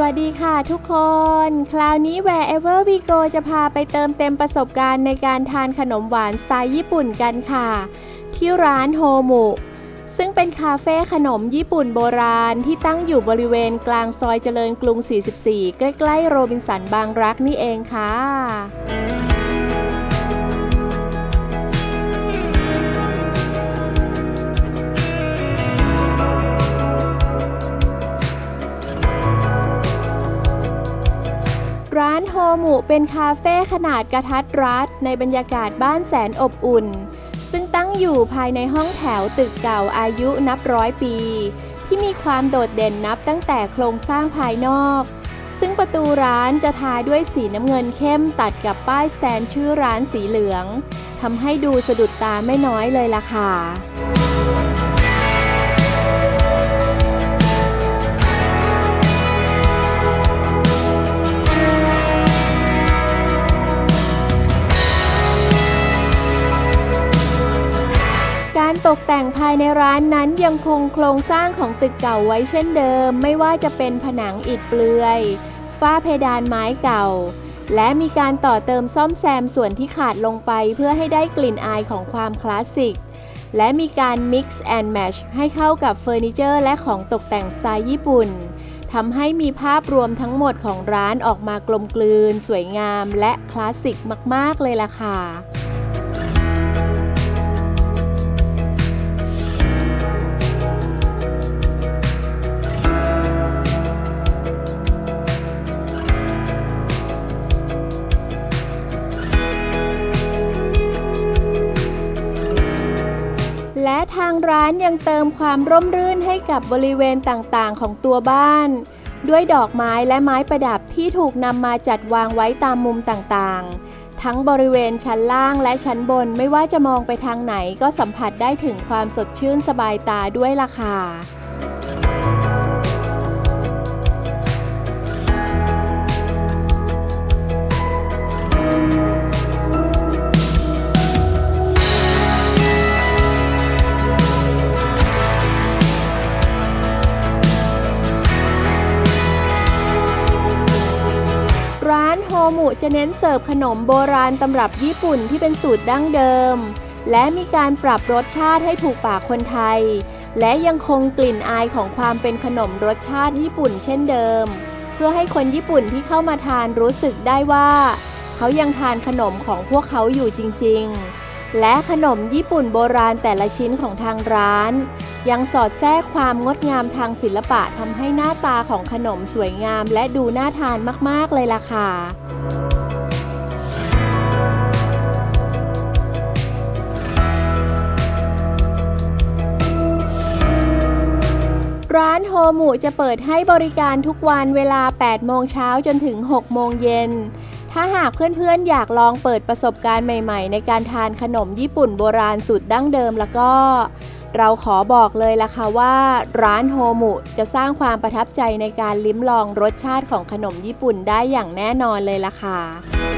สวัสดีค่ะทุกคน คราวนี้ Wherever we go จะพาไปเติมเต็มประสบการณ์ในการทานขนมหวานสไตล์ญี่ปุ่นกันค่ะ ที่ร้านโฮมุซึ่งเป็นคาเฟ่ขนมญี่ปุ่นโบราณที่ตั้งอยู่บริเวณกลางซอยเจริญกรุง 44 ใกล้ๆโรบินสันบางรักนี่เองค่ะ ร้านโฮมุเป็นคาเฟ่ขนาดกระทัดรัดในบรรยากาศบ้านแสนอบอุ่น ซึ่งตั้งอยู่ภายในห้องแถวตึกเก่าอายุนับร้อยปี ที่มีความโดดเด่นนับตั้งแต่โครงสร้างภายนอก ซึ่งประตูร้านจะทาด้วยสีน้ำเงินเข้มตัดกับป้ายสแตนชื่อร้านสีเหลืองทำให้ดูสะดุดตาไม่น้อยเลยล่ะค่ะ ตกแต่งภายในร้านนั้นยังคงโครงสร้างของตึกเก่าไว้เช่นเดิม ไม่ว่าจะเป็นผนังอิฐเปลือย ฝ้าเพดานไม้เก่า และมีการต่อเติมซ่อมแซมส่วนที่ขาดลงไปเพื่อให้ได้กลิ่นอายของความคลาสสิก และมีการ mix and match ให้เข้ากับเฟอร์นิเจอร์และของตกแต่งสไตล์ญี่ปุ่นทำให้มีภาพรวมทั้งหมดของร้านออกมากลมกลืน สวยงาม และคลาสสิกมาก ๆ เลยล่ะค่ะ และทางร้านยังเติมความร่มรื่นให้กับบริเวณต่างๆ ของตัวบ้าน ด้วยดอกไม้และไม้ประดับที่ถูกนำมาจัดวางไว้ตามมุมต่างๆ ทั้งบริเวณชั้นล่างและชั้นบนไม่ว่าจะมองไปทางไหนก็สัมผัสได้ถึงความสดชื่นสบายตาด้วยล่ะค่ะ มุจะเน้นเสิร์ฟขนมโบราณตำรับญี่ปุ่นที่เป็นสูตรดั้งเดิม และมีการปรับรสชาติให้ถูกปากคนไทย และยังคงกลิ่นอายของความเป็นขนมรสชาติญี่ปุ่นเช่นเดิม เพื่อให้คนญี่ปุ่นที่เข้ามาทานรู้สึกได้ว่า เขายังทานขนมของพวกเขาอยู่จริง ๆ และขนมญี่ปุ่นโบราณแต่ละชิ้นของทางร้าน ยังสอดแทรกความงดงามทางศิลปะทำให้หน้าตาของขนมสวยงามและดูน่าทานมาก ๆ เลยล่ะค่ะร้านโฮมุจะเปิดให้บริการทุกวันเวลา 8 โมงเช้าจนถึง 6 โมงเย็น ถ้าหากเพื่อนๆ อยากลองเปิดประสบการณ์ใหม่ๆ ในการทานขนมญี่ปุ่นโบราณสูตรดั้งเดิมแล้วก็ เราขอบอกเลยล่ะค่ะว่า ร้านโฮมุจะสร้างความประทับใจในการลิ้มลองรสชาติของขนมญี่ปุ่นได้อย่างแน่นอนเลยล่ะค่ะ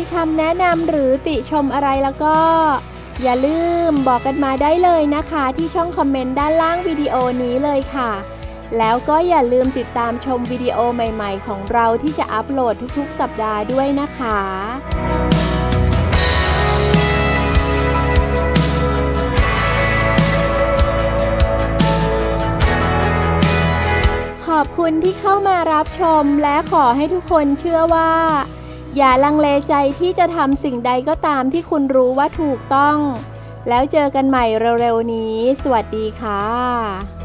มีคำแนะนำหรือติชมอะไรแล้วก็ อย่าลืมบอกกันมาได้เลยนะคะ ที่ช่องคอมเมนต์ด้านล่างวิดีโอนี้เลยค่ะ แล้วก็อย่าลืมติดตามชมวิดีโอใหม่ๆ ของเราที่จะอัปโหลดทุกๆ สัปดาห์ด้วยนะคะขอบคุณที่เข้ามารับชมและขอให้ทุกคนเชื่อว่า อย่าลังเลใจที่จะทำสิ่งใดก็ตามที่คุณรู้ว่าถูกต้อง แล้วเจอกันใหม่เร็วๆนี้ สวัสดีค่ะ